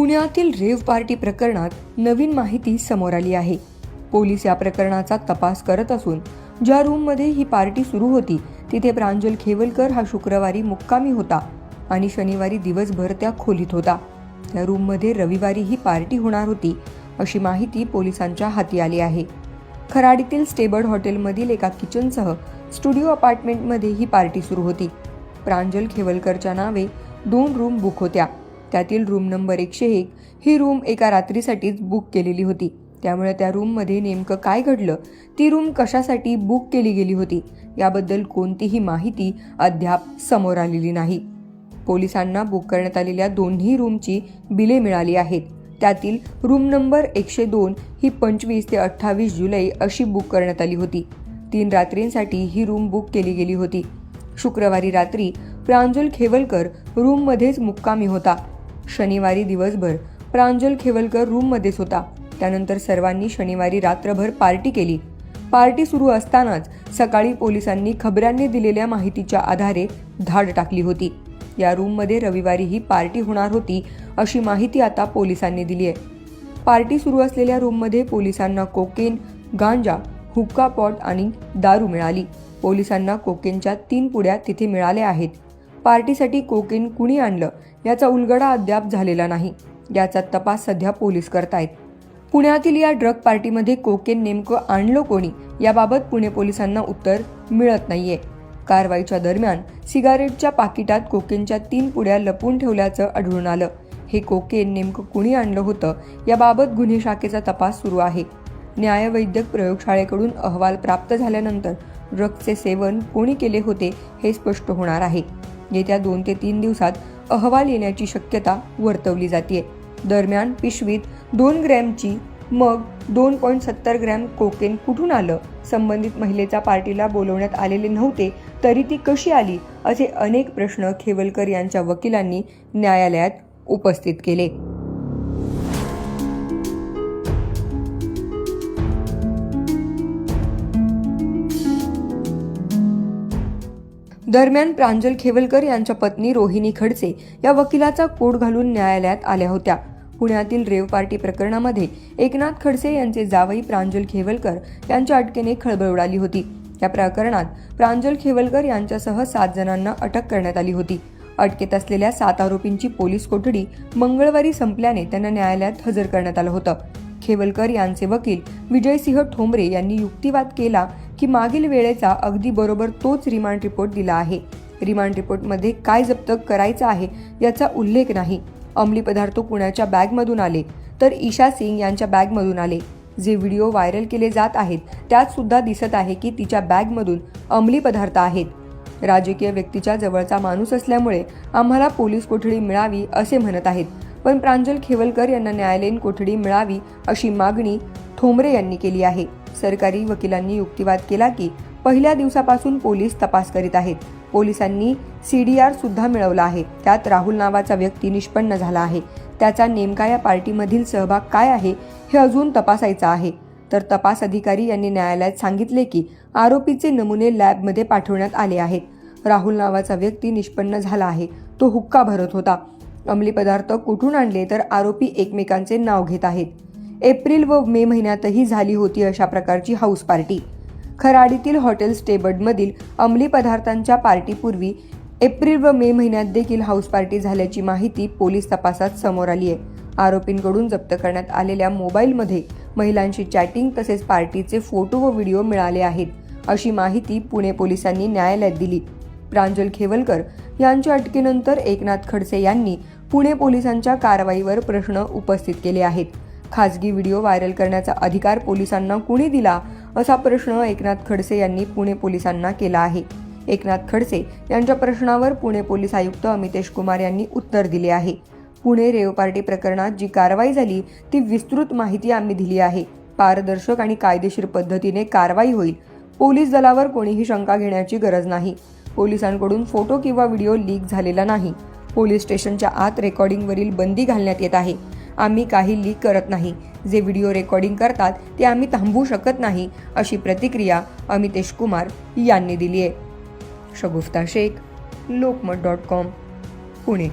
पुण्यातील rave party प्रकरणात नवीन माहिती समोर आली आहे. पोलीस या प्रकरणाचा तपास करत असून ज्या रूममध्ये ही पार्टी सुरू होती तिथे प्रांजल खेवलकर हा शुक्रवारी मुक्कामी होता आणि शनिवारी दिवसभर त्या खोलीत होता. त्या रूममध्ये रविवारी ही पार्टी होणार होती अशी माहिती पोलिसांच्या हाती आली आहे. खराडीतील स्टेबर्ड हॉटेलमधील एका किचनसह स्टुडिओ अपार्टमेंटमध्ये ही पार्टी सुरू होती. प्रांजल खेवलकरच्या नावे दोन रूम बुक होत्या. त्यातील रूम नंबर एकशे एक ही रूम एका रात्रीसाठीच बुक केलेली होती. त्यामुळे त्या रूममध्ये नेमकं काय घडलं? ती रूम कशासाठी बुक केली गेली होती? याबद्दल कोणतीही माहिती अद्याप समोर आलेली नाही. पोलिसांना बुक करण्यात आलेल्या दोन्ही रूमची बिले मिळाली आहेत. त्यातील रूम नंबर एकशे दोन ही पंचवीस ते अठ्ठावीस जुलै अशी बुक करण्यात आली होती. तीन रात्रींसाठी ही रूम बुक केली गेली होती. शुक्रवारी रात्री प्रांजल खेवलकर रूममध्येच मुक्कामी होता. शनिवारी दिवसभर प्रांजल खेवलकर रूममध्येच होता. त्यानंतर सर्वांनी शनिवारी रात्रभर पार्टी केली. पार्टी सुरू असतानाच सकाळी पोलिसांनी खबऱ्यांनी दिलेल्या माहितीच्या आधारे धाड टाकली होती. या रूममध्ये रविवारी ही पार्टी होणार होती अशी माहिती आता पोलिसांनी दिली आहे. पार्टी सुरू असलेल्या रूममध्ये पोलिसांना कोकेन गांजा हुक्का पॉट आणि दारू मिळाली. पोलिसांना कोकेनच्या तीन पुड्या तिथे मिळाल्या आहेत. पार्टीसाठी कोकेन कुणी आणलं याचा उलगडा अद्याप झालेला नाही. याचा तपास सध्या पोलीस करतायत. पुण्यातील या ड्रग पार्टीमध्ये कोकेन नेमकं आणलं कोणी याबाबत पुणे पोलिसांना उत्तर मिळत नाहीये. कारवाईच्या दरम्यान सिगारेटच्या पाकिटात कोकेनच्या तीन पुड्या लपून ठेवल्याचं आढळून आलं. हे कोकेन नेमकं कुणी आणलं होतं याबाबत गुन्हे शाखेचा तपास सुरू आहे. न्यायवैद्यक प्रयोगशाळेकडून अहवाल प्राप्त झाल्यानंतर ड्रगचे सेवन कोणी केले होते हे स्पष्ट होणार आहे. येत्या दोन ते तीन दिवसात अहवाल येण्याची शक्यता वर्तवली जाते. दरम्यान पिशवीत दोन ग्रॅमची मग दोन पॉईंट सत्तर ग्रॅम कोकेन कुठून आलं? संबंधित महिलेचा पार्टीला बोलवण्यात आलेले नव्हते तरी ती कशी आली? असे अनेक प्रश्न खेवलकर यांच्या वकिलांनी न्यायालयात उपस्थित केले. दरम्यान प्रांजल खेवलकर यांच्या पत्नी रोहिणी खडसे या वकिलाचा कोट घालून न्यायालयात आल्या होत्या. पुण्यातील रेव पार्टी प्रकरणामध्ये एकनाथ खडसे यांचे जावई प्रांजल खेवलकर यांच्या अटकेने खळबळ उडाली होती. या प्रकरणात प्रांजल खेवलकर यांच्यासह सात जणांना अटक करण्यात आली होती. अटकेत असलेल्या सात आरोपींची पोलीस कोठडी मंगळवारी संपल्याने त्यांना न्यायालयात हजर करण्यात आलं होतं. खेवलकर यांचे वकील विजयसिंह ठोंबरे यांनी युक्तिवाद केला की मागील वेळेचा अगदी बरोबर तोच रिमांड रिपोर्ट दिला आहे. रिमांड रिपोर्टमध्ये काय जप्त करायचं आहे याचा उल्लेख नाही. अंमली पदार्थ पुण्याच्या बॅगमधून आले तर ईशा सिंग यांच्या बॅगमधून आले. जे व्हिडिओ व्हायरल केले जात आहेत त्यात सुद्धा दिसत आहे की तिच्या बॅगमधून अंमली पदार्थ आहेत. राजकीय व्यक्तीच्या जवळचा माणूस असल्यामुळे आम्हाला पोलीस कोठडी मिळावी असे म्हणत आहेत. पण प्रांजल खेवलकर यांना न्यायालयीन कोठडी मिळावी अशी मागणी ठोंबरे यांनी केली आहे. सरकारी वकिलांनी युक्तिवाद केला की पहिल्या दिवसापासून पोलीस तपास करीत आहेत. पोलिसांनी सी डी सुद्धा मिळवला आहे. त्यात राहुल नावाचा व्यक्ती निष्पन्न झाला आहे. त्याचा नेमका या पार्टीमधील सहभाग काय आहे हे अजून तपासायचं आहे. तर तपास अधिकारी यांनी न्यायालयात सांगितले की आरोपीचे नमुने लॅबमध्ये पाठवण्यात आले आहेत. राहुल नावाचा व्यक्ती निष्पन्न झाला आहे. तो हुक्का भरत होता. अंमली पदार्थ कुठून आणले तर आरोपी एकमेकांचे नाव घेत आहेत. एप्रिल व मे महिन्यातही झाली होती अशा प्रकारची हाऊस पार्टी खराडीतील हॉटेल स्टेबर्डमधील अंमली पदार्थांच्या पार्टीपूर्वी एप्रिल व मे महिन्यात देखील हाऊस पार्टी झाल्याची माहिती पोलीस तपासात समोर आली आहे. आरोपींकडून जप्त करण्यात आलेल्या मोबाईलमध्ये महिलांशी चॅटिंग तसेच पार्टीचे फोटो व व्हिडिओ मिळाले आहेत अशी माहिती पुणे पोलिसांनी न्यायालयात दिली. प्रांजल खेवलकर यांच्या अटकेनंतर एकनाथ खडसे यांनी पुणे पोलिसांच्या कारवाईवर प्रश्न उपस्थित केले आहेत. खाजगी व्हिडिओ व्हायरल करण्याचा अधिकार पोलिसांना कुणी दिला असा प्रश्न एकनाथ खडसे यांनी पुणे पोलिसांना केला आहे. एकनाथ खडसे यांच्या प्रश्नावर पुणे पोलीस आयुक्त अमितेश कुमार यांनी उत्तर दिले आहे. पुणे रेव पार्टी प्रकरणात जी कारवाई झाली ती विस्तृत माहिती आम्ही दिली आहे. पारदर्शक आणि कायदेशीर पद्धतीने कारवाई होईल. पोलीस दलावर कोणीही शंका घेण्याची गरज नाही. पोलिसांकडून फोटो किंवा व्हिडिओ लीक झालेला नाही. पोलीस स्टेशनच्या आत रेकॉर्डिंगवरील बंदी घालण्यात येत आहे. आम्ही काही लीक करत नाही. जे व्हिडिओ रेकॉर्डिंग करतात ते आम्ही थांबवू शकत नाही अशी प्रतिक्रिया अमितेश कुमार यांनी दिली आहे शगुफ्ता शेख लोकमत डॉट कॉम पुणे.